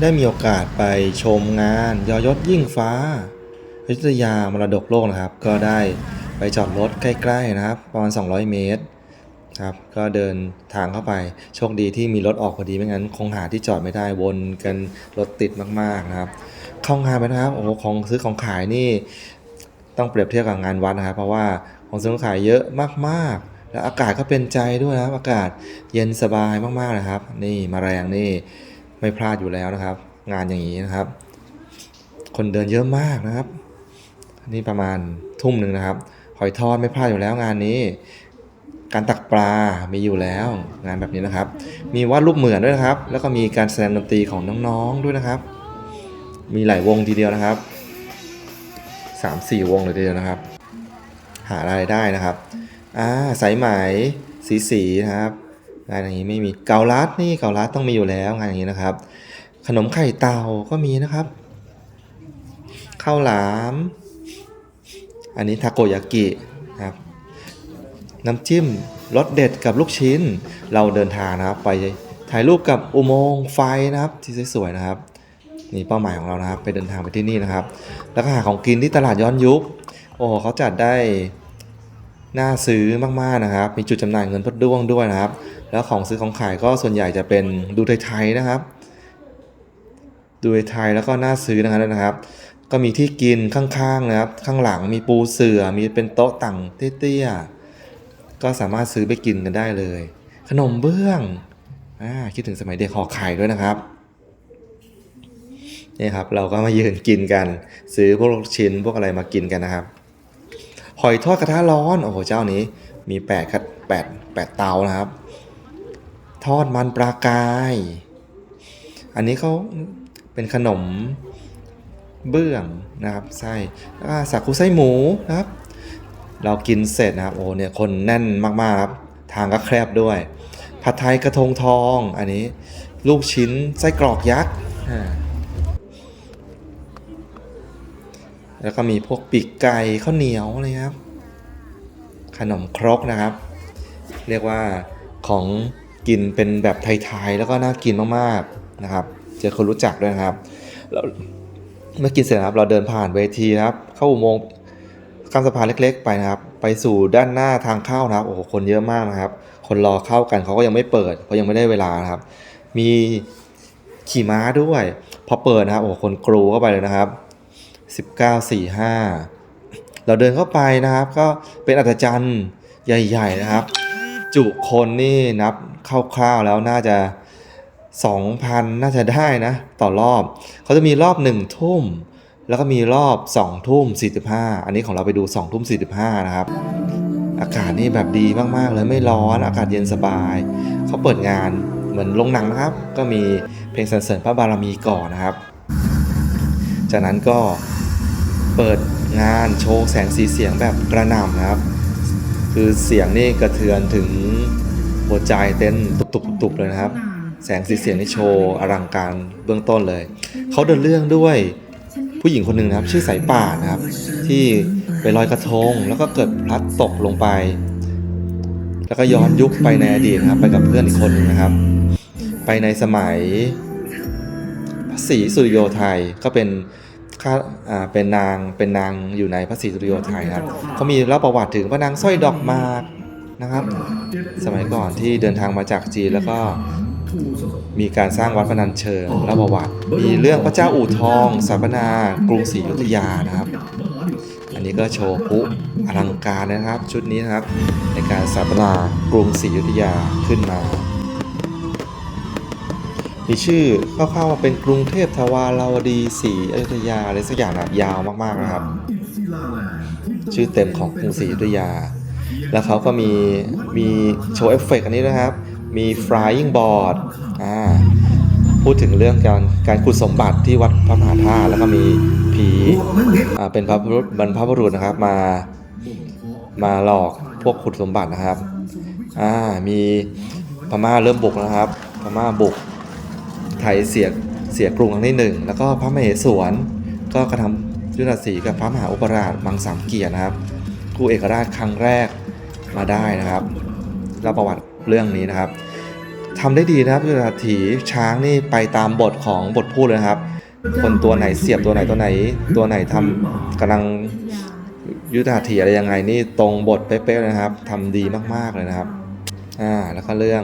ได้มีโอกาสไปชมงานยอยศยิ่งฟ้าอยุธยามรดกโลกนะครับ ก็ได้ไปจอดรถใกล้ๆนะครับ ประมาณ 200 เมตรครับก็เดินทางเข้าไปโชคดีที่มีรถออกพอดีไม่งั้น คงหาที่จอดไม่ได้วนกันรถติดมากๆนะครับเข้างานไปนะครับโอ้ของซื้อของขายนี่ต้องเปรียบเทียบกับงานวัดนะครับเพราะว่าของซื้อของขายเยอะมากๆ แล้วอากาศก็เป็นใจด้วยนะครับอากาศเย็นสบายมากๆนะครับ นี่มาแรงนี่ ไม่พลาดอยู่แล้วนะครับ งานอย่างนี้นะครับ คนเดินเยอะมากนะครับ นี่ประมาณทุ่มหนึ่งนะครับ หอยทอดไม่พลาดอยู่แล้วงานนี้ การตักปลา มีอยู่แล้วงานแบบนี้นะครับ มีวาดรูปเหมือนด้วยนะครับ แล้วก็มีการแสดงดนตรีของน้องๆด้วยนะครับ มีหลายวงทีเดียวนะครับสามสี่วงเลยทีเดียวนะครับ หารายได้นะครับอ่าสายไหมสีสีนะครับ งานอย่างนี้ไม่มีเกาลัดนี่เกาลัดต้องมีอยู่แล้วงานอย่างนี้นะครับ ขนมไข่เต่าก็มีนะครับข้าวหลาม อันนี้ทาโกยากินะครับน้ำจิ้มรสเด็ดกับลูกชิ้น เราเดินทางนะครับ ไปถ่ายรูปกับอุโมงค์ไฟนะครับ ที่สวยๆนะครับนี่เป้าหมายของเรานะครับ ไปเดินทางไปที่นี่นะครับ แล้วก็หาของกินที่ตลาดย้อนยุคโอ้เขาจัดได้น่าซื้อมากๆนะครับ มีจุดจำหน่ายเงินพดด้วงด้วยนะครับ แล้วของซื้อของขายก็ส่วนใหญ่จะเป็นดูไทยๆนะครับ ดูไทยแล้วก็น่าซื้อนะครับนะครับ ก็มีที่กินข้างๆนะครับ ข้างหลังมีปูเสือ่อมีเป็นโต๊ะต่างเตี้ยๆก็สามารถซื้อไปกินกันได้เลย ขนมเบื้องอ่าคิดถึงสมัยเด็กห่อไข่ด้วยนะครับนี่ครับเราก็มายืนกินกัน ซื้อพวกลูกชิ้นพวกอะไรมากินกันนะครับ หอยทอดกระทะร้อนโอ้โหเจ้านี้มีแปดคัดแปดแปดเตานะครับ ทอดมันปลากาย อันนี้เขาเป็นขนมเบื้องนะครับไส้สักคุไส้หมูนะครับ เรากินเสร็จนะครับโอ้เนี่ยคนแน่นมากๆครับทางก็แคบด้วย ผัดไทยกระทงทองอันนี้ลูกชิ้นไส้กรอกยักษ์แล้วก็มีพวกปีกไก่ข้าวเหนียวอะไรครับ ขนมครกนะครับ เรียกว่าของ กินเป็นแบบไทยๆแล้วก็น่ากินมากๆนะครับเจอคนรู้จักด้วยนะครับแล้วเมื่อกินเสร็จนะครับเราเดินผ่านเวทีนะครับ เข้าอุโมงค์ข้ามสะพานเล็ก ๆ ไปนะครับ ไปสู่ด้านหน้าทางเข้านะครับโอ้โหคนเยอะมากนะครับ คนรอเข้ากันเขาก็ยังไม่เปิดเพราะยังไม่ได้เวลานะครับ มีขี่ม้าด้วย พอเปิดนะครับโอ้โหคนกรูเข้าไปเลยนะครับ1945 เราเดินเข้าไปนะครับ ก็เป็นอัศจรรย์ใหญ่ ๆ นะครับ จุคนนี่นับคร่าวๆแล้วน่าจะ 2,000 น่าจะได้นะ ต่อรอบ เขาจะมีรอบ 1 ทุ่ม แล้วก็มีรอบ 2 ทุ่ม 45 อันนี้ของเราไปดู 2 ทุ่ม 45 นะครับ อากาศนี่แบบดีมากๆเลยไม่ร้อนอากาศเย็นสบาย เขาเปิดงานเหมือนโรงหนังนะครับ ก็มีเพลงสรรเสริญพระบารมีก่อนนะครับ จากนั้นก็เปิดงานโชว์แสงสีเสียงแบบกระหน่ำนะครับ คือเสียงนี่กระเทือนถึงหัวใจเต้นตุบๆๆเลยนะครับ แสงสีเสียงนี่โชว์อลังการเบื้องต้นเลย เขาเดินเรื่องด้วยผู้หญิงคนหนึ่งนะครับ ชื่อสายป่านนะครับ ที่ไปลอยกระทง แล้วก็เกิดพลัดตกลงไป แล้วก็ย้อนยุคไปในอดีตนะครับ ไปกับเพื่อนอีกคนหนึงนะครับ ไปในสมัยพระศรีสุริโยไทยก็เป็น ข้าอ่าเป็นนางเป็นนางอยู่ในพระศรีสุริโยไทยนะครับเขามีเล่าประวัติถึงพระนางสร้อยดอกหมากนะครับ สมัยก่อนที่เดินทางมาจากจีนแล้วก็มีการสร้างวัดพนัญเชิงเล่าประวัติ มีเรื่องพระเจ้าอู่ทองสถาปนากรุงศรีอยุธยานะครับ อันนี้ก็โชว์พุอลังการนะครับชุดนี้นะครับ ในการสถาปนากรุงศรีอยุธยาขึ้นมา มีชื่อคร่าวๆว่าเป็นกรุงเทพทวาราวดีศรีอยุธยาอะไรสักอย่างนะครับยาวมากๆนะครับ ชื่อเต็มของกรุงศรีอยุธยา แล้วเขาก็มีมีโชว์เอฟเฟกต์อันนี้นะครับ มี flying board อ่าพูดถึงเรื่องการการขุดสมบัติที่วัดพระมหาธาตุแล้วก็มีผีอ่าเป็นพระบุรุษบรรพบุรุษนะครับมามาหลอกพวกขุดสมบัตินะครับอ่ามีพม่าเริ่มบุกนะครับพม่าบุก ไทยเสียเสียกรุงครั้งที่หนึ่งแล้วก็พระมเหสวนก็กระทำยุทธศรีกับพระมหาอุปราชมังสามเกียรตินะครับคู่เอกราชครั้งแรกมาได้นะครับเล่าประวัติเรื่องนี้นะครับทำได้ดีนะครับยุทธถีช้างนี่ไปตามบทของบทพูดเลยครับ คนตัวไหนเสียบตัวไหนตัวไหน ตัวไหนทำกำลังยุทธถีอะไรยังไงนี่ตรงบทเป๊ะๆเลยนะครับทำดีมากๆเลยนะครับอ่าแล้วก็เรื่อง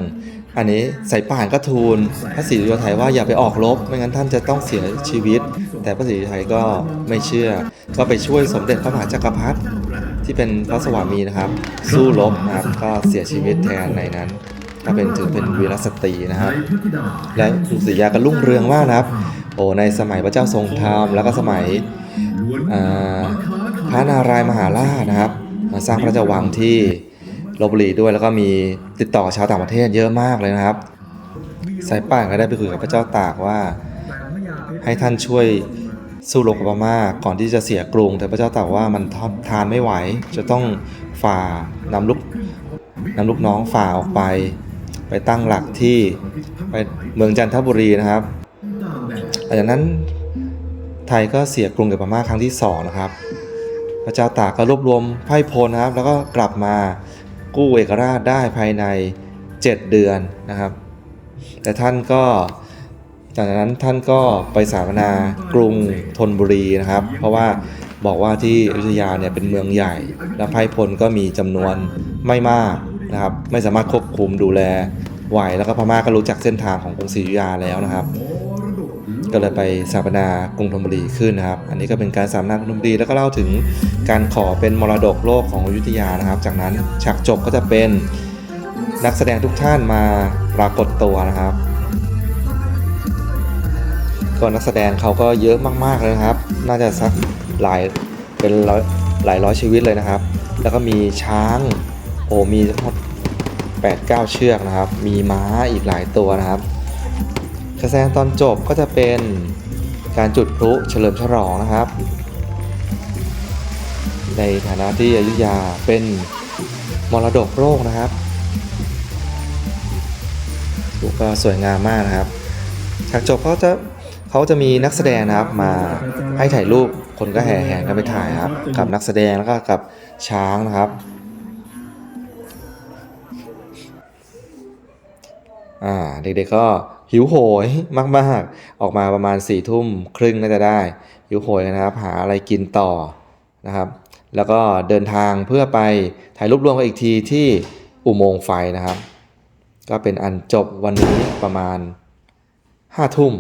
อันนี้สายป่านก็ทูลพระศรีอยุธไทยว่าอย่าไปออกรบไม่งั้นท่านจะต้องเสียชีวิต แต่พระศรีอยุธไทยก็ไม่เชื่อ ก็ไปช่วยสมเด็จพระมหาจักรพรรดิที่เป็นพระสวามีนะครับ สู้รบนะครับก็เสียชีวิตแทนในนั้น ก็เป็นถือเป็นวีรสตรีนะครับ และกรุงศรีอยุธยาก็รุ่งเรืองมากนะครับโอ้ในสมัยพระเจ้าทรงธรรมแล้วก็สมัยพระนารายณ์มหาราชนะครับ มาสร้างพระราวังที่ ลบบุรีด้วยแล้วก็มีติดต่อชาวต่างประเทศเยอะมากเลยนะครับ สายป่านก็ได้ไปคุยกับพระเจ้าตากว่า ให้ท่านช่วยสู้รบกับพม่าก่อนที่จะเสียกรุง แต่พระเจ้าตากว่ามันททานไม่ไหว จะต้องฝ่านำลูกนำลูกน้องฝ่าออกไป ไปตั้งหลักที่ไปเมืองจันทบุรีนะครับหลังจากนั้นไทยก็เสียกรุงกับพม่าครั้งที่สองนะครับ พระเจ้าตากก็รวบรวมไพร่พลนะครับ แล้วก็กลับมา กู้เอกราชได้ภายใน 7 เดือนนะครับ แต่ท่านก็จากนั้นท่านก็ไปสาปนากรุงธนบุรีนะครับ เพราะว่าบอกว่าที่อยุธยาเนี่ยเป็นเมืองใหญ่ และไพ่พลก็มีจำนวนไม่มากนะครับ ไม่สามารถควบคุมดูแลไหวแล้วก็พม่าก็รู้จักเส้นทางของกรุงศรีอยุธยาแล้วนะครับ ก็เลยไปสถาปนากรุงธนบุรีขึ้นนะครับ อันนี้ก็เป็นการสถาปนากรุงธนบุรีแล้วก็เล่าถึงการขอเป็นมรดกโลกของอยุธยานะครับ จากนั้นฉากจบก็จะเป็นนักแสดงทุกท่านมาปรากฏตัวนะครับก็นักแสดงเขาก็เยอะมากๆเลยนะครับ น่าจะสักหลายเป็นร้อยหลายร้อยชีวิตเลยนะครับ แล้วก็มีช้าง โอ้มีทั้งหมดแปดเก้าเชือกนะครับ มีม้าอีกหลายตัวนะครับ การแสดงตอนจบก็จะเป็นการจุดพลุเฉลิมฉลองนะครับ ในฐานะที่อยุธยาเป็นมรดกโลกนะครับก็สวยงามมากนะครับฉากจบเขาจะเขาจะมีนักแสดงนะครับมาให้ถ่ายรูปคนก็แห่แห่กันไปถ่ายครับ กับนักแสดงแล้วก็กับช้างนะครับอ่าเด็กๆก็ หิวโหยมากๆ ออกมาประมาณ4ี่ทุ่มครึ่งน่าจะได้ หิวโหยนะครับ หาอะไรกินต่อนะครับ แล้วก็เดินทางเพื่อไปถ่ายรูปรวมกันอีกทีที่อุโมงค์ไฟนะครับ ก็เป็นอันจบวันนี้ประมาณห้าทุ่ม